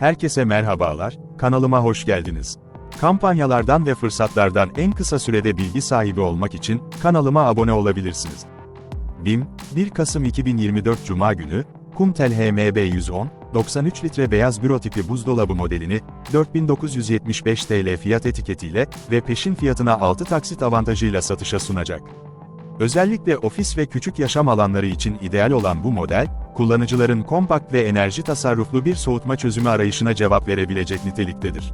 Herkese merhabalar, kanalıma hoş geldiniz. Kampanyalardan ve fırsatlardan en kısa sürede bilgi sahibi olmak için kanalıma abone olabilirsiniz. BİM, 1 Kasım 2024 Cuma günü, Kumtel HMB 110, 93 litre beyaz büro tipi buzdolabı modelini, 4975 TL fiyat etiketiyle ve peşin fiyatına 6 taksit avantajıyla satışa sunacak. Özellikle ofis ve küçük yaşam alanları için ideal olan bu model, kullanıcıların kompakt ve enerji tasarruflu bir soğutma çözümü arayışına cevap verebilecek niteliktedir.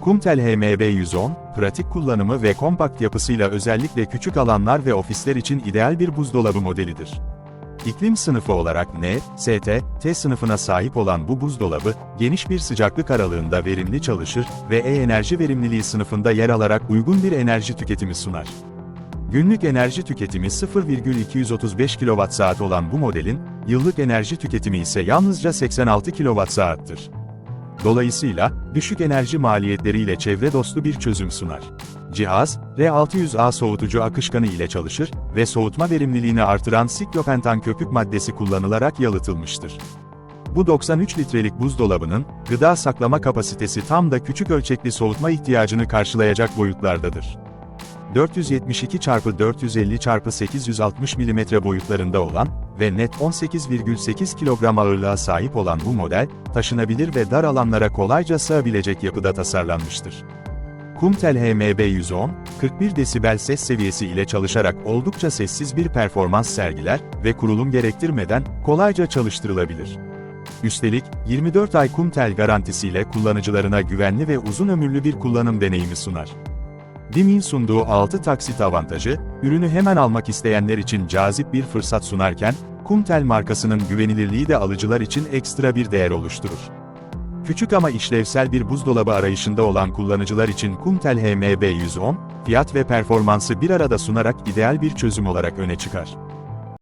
Kumtel HMB 110, pratik kullanımı ve kompakt yapısıyla özellikle küçük alanlar ve ofisler için ideal bir buzdolabı modelidir. İklim sınıfı olarak N, ST, T sınıfına sahip olan bu buzdolabı, geniş bir sıcaklık aralığında verimli çalışır ve E-enerji verimliliği sınıfında yer alarak uygun bir enerji tüketimi sunar. Günlük enerji tüketimi 0,235 kWh olan bu modelin, yıllık enerji tüketimi ise yalnızca 86 kWh'tır. Dolayısıyla, düşük enerji maliyetleriyle çevre dostu bir çözüm sunar. Cihaz, R600A soğutucu akışkanı ile çalışır ve soğutma verimliliğini artıran siklopentan köpük maddesi kullanılarak yalıtılmıştır. Bu 93 litrelik buzdolabının, gıda saklama kapasitesi tam da küçük ölçekli soğutma ihtiyacını karşılayacak boyutlardadır. 472 x 450 x 860 mm boyutlarında olan ve net 18,8 kilogram ağırlığa sahip olan bu model, taşınabilir ve dar alanlara kolayca sığabilecek yapıda tasarlanmıştır. Kumtel HMB 110, 41 desibel ses seviyesi ile çalışarak oldukça sessiz bir performans sergiler ve kurulum gerektirmeden kolayca çalıştırılabilir. Üstelik, 24 ay Kumtel garantisiyle kullanıcılarına güvenli ve uzun ömürlü bir kullanım deneyimi sunar. BİM'in sunduğu 6 taksit avantajı, ürünü hemen almak isteyenler için cazip bir fırsat sunarken, Kumtel markasının güvenilirliği de alıcılar için ekstra bir değer oluşturur. Küçük ama işlevsel bir buzdolabı arayışında olan kullanıcılar için Kumtel HMB 110, fiyat ve performansı bir arada sunarak ideal bir çözüm olarak öne çıkar.